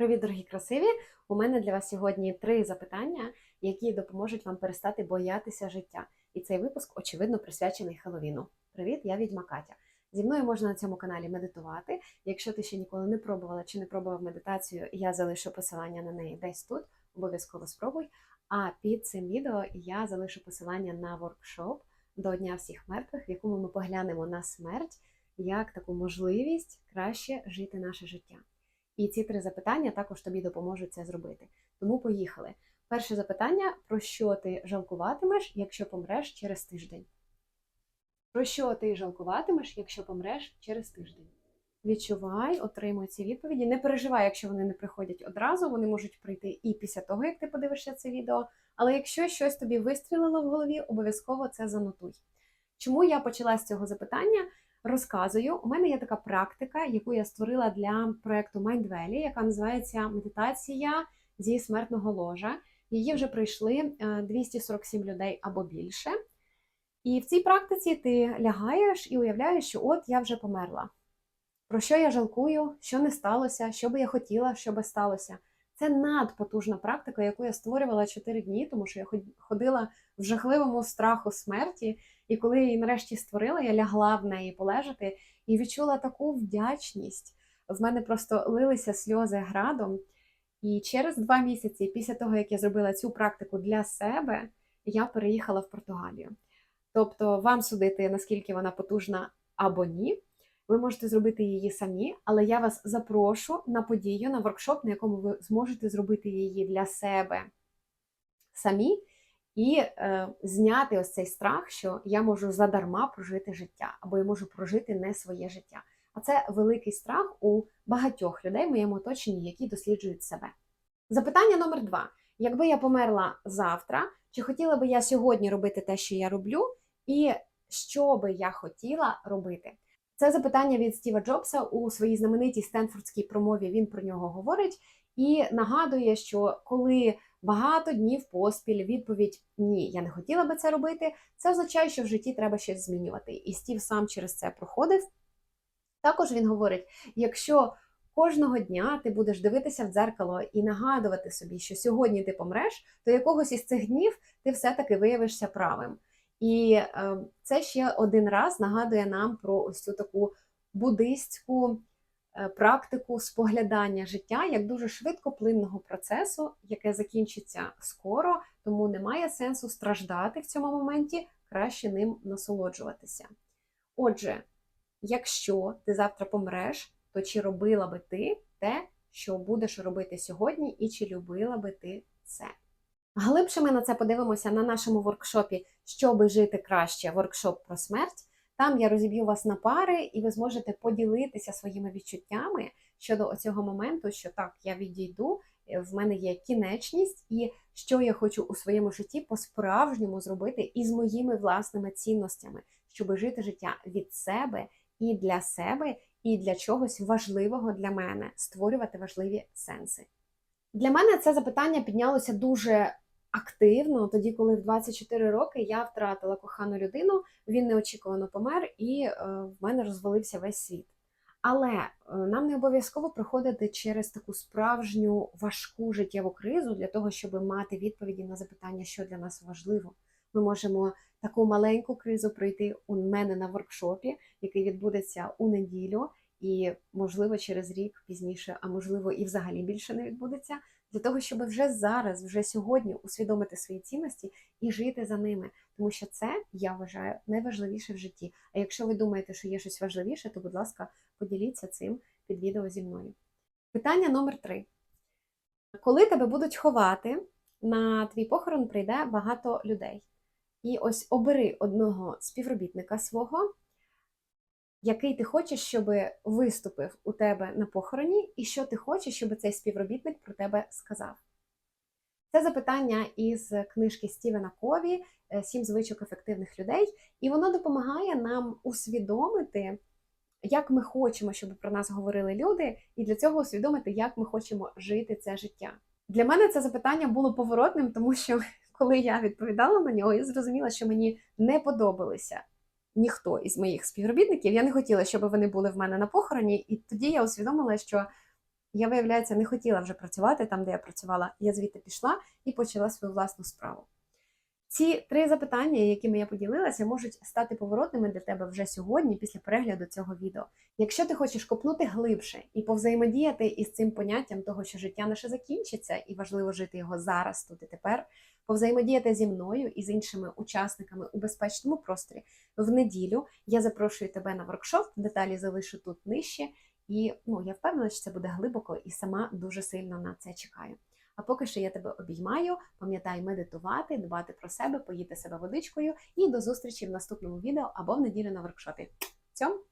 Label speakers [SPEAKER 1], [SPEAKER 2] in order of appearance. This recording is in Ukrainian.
[SPEAKER 1] Привіт, дорогі красиві! У мене для вас сьогодні три запитання, які допоможуть вам перестати боятися життя. І цей випуск, очевидно, присвячений Хеллоуіну. Привіт, я відьма Катя. Зі мною можна на цьому каналі медитувати. Якщо ти ще ніколи не пробувала чи не пробував медитацію, я залишу посилання на неї десь тут. Обов'язково спробуй. А під цим відео я залишу посилання на воркшоп до Дня всіх мертвих, в якому ми поглянемо на смерть як таку можливість краще жити наше життя. І ці три запитання також тобі допоможуть це зробити. Тому поїхали. Перше запитання: про що ти жалкуватимеш, якщо помреш через тиждень? Про що ти жалкуватимеш, якщо помреш через тиждень? Відчувай, отримуй ці відповіді. Не переживай, якщо вони не приходять одразу, вони можуть прийти і після того, як ти подивишся це відео. Але якщо щось тобі вистрілило в голові, обов'язково це занотуй. Чому я почала з цього запитання? Розказую, у мене є така практика, яку я створила для проекту Mind Valley, яка називається Медитація зі смертного ложа. Її вже пройшли е, 247 людей або більше. І в цій практиці ти лягаєш і уявляєш, що от я вже померла. Про що я жалкую, що не сталося, що би я хотіла, що би сталося. Це надпотужна практика, яку я створювала 4 дні, тому що я ходила в жахливому страху смерті. І коли її нарешті створила, я лягла в неї полежати і відчула таку вдячність. В мене просто лилися сльози градом. І через два місяці, після того, як я зробила цю практику для себе, я переїхала в Португалію. Тобто, вам судити, наскільки вона потужна або ні. Ви можете зробити її самі, але я вас запрошу на подію, на воркшоп, на якому ви зможете зробити її для себе самі і е, зняти ось цей страх, що я можу задарма прожити життя, або я можу прожити не своє життя. А це великий страх у багатьох людей в моєму оточенні, які досліджують себе. Запитання номер два: якби я померла завтра, чи хотіла би я сьогодні робити те, що я роблю, і що би я хотіла робити? Це запитання від Стіва Джобса у своїй знаменитій Стенфордській промові. Він про нього говорить і нагадує, що коли багато днів поспіль відповідь Ні, я не хотіла би це робити, це означає, що в житті треба щось змінювати. І Стів сам через це проходив. Також він говорить: якщо кожного дня ти будеш дивитися в дзеркало і нагадувати собі, що сьогодні ти помреш, то якогось із цих днів ти все-таки виявишся правим. І е, це ще один раз нагадує нам про ось цю таку буддистську е, практику споглядання життя як дуже швидкоплинного процесу, яке закінчиться скоро, тому немає сенсу страждати в цьому моменті, краще ним насолоджуватися. Отже, якщо ти завтра помреш, то чи робила би ти те, що будеш робити сьогодні, і чи любила би ти це? Глибше ми на це подивимося на нашому воркшопі, щоби жити краще, воркшоп про смерть. Там я розіб'ю вас на пари, і ви зможете поділитися своїми відчуттями щодо цього моменту, що так, я відійду, в мене є кінечність, і що я хочу у своєму житті по-справжньому зробити із моїми власними цінностями, щоб жити життя від себе і для себе, і для чогось важливого для мене, створювати важливі сенси. Для мене це запитання піднялося дуже активно, тоді, коли в 24 роки я втратила кохану людину, він неочікувано помер, і е, в мене розвалився весь світ. Але е, нам не обов'язково проходити через таку справжню важку життєву кризу для того, щоб мати відповіді на запитання, що для нас важливо. Ми можемо таку маленьку кризу пройти у мене на воркшопі, який відбудеться у неділю, і, можливо, через рік пізніше, а можливо, і взагалі більше не відбудеться, для того, щоб вже зараз, вже сьогодні усвідомити свої цінності і жити за ними. Тому що це, я вважаю, найважливіше в житті. А якщо ви думаєте, що є щось важливіше, то, будь ласка, поділіться цим під відео зі мною. Питання номер три. Коли тебе будуть ховати, на твій похорон прийде багато людей. І ось обери одного співробітника свого, який ти хочеш, щоб виступив у тебе на похороні, і що ти хочеш, щоб цей співробітник про тебе сказав. Це запитання із книжки Стівена Кові Сім звичок ефективних людей, і воно допомагає нам усвідомити, як ми хочемо, щоб про нас говорили люди, і для цього усвідомити, як ми хочемо жити це життя. Для мене це запитання було поворотним, тому що коли я відповідала на нього, я зрозуміла, що мені не подобалися ніхто із моїх співробітників. Я не хотіла, щоб вони були в мене на похороні, і тоді я усвідомила, що Я, виявляється, не хотіла вже працювати там, де я працювала. Я звідти пішла і почала свою власну справу. Ці три запитання, якими я поділилася, можуть стати поворотними для тебе вже сьогодні, після перегляду цього відео. Якщо ти хочеш копнути глибше і повзаємодіяти із цим поняттям того, що життя наше закінчиться, і важливо жити його зараз, тут і тепер, повзаємодіяти зі мною і з іншими учасниками у безпечному просторі, в неділю я запрошую тебе на воркшоп. Деталі залишу тут нижче. І ну, я впевнена, що це буде глибоко і сама дуже сильно на це чекаю. А поки що я тебе обіймаю, пам'ятай медитувати, дбати про себе, поїти себе водичкою і до зустрічі в наступному відео або в неділю на воркшопі. Цьом!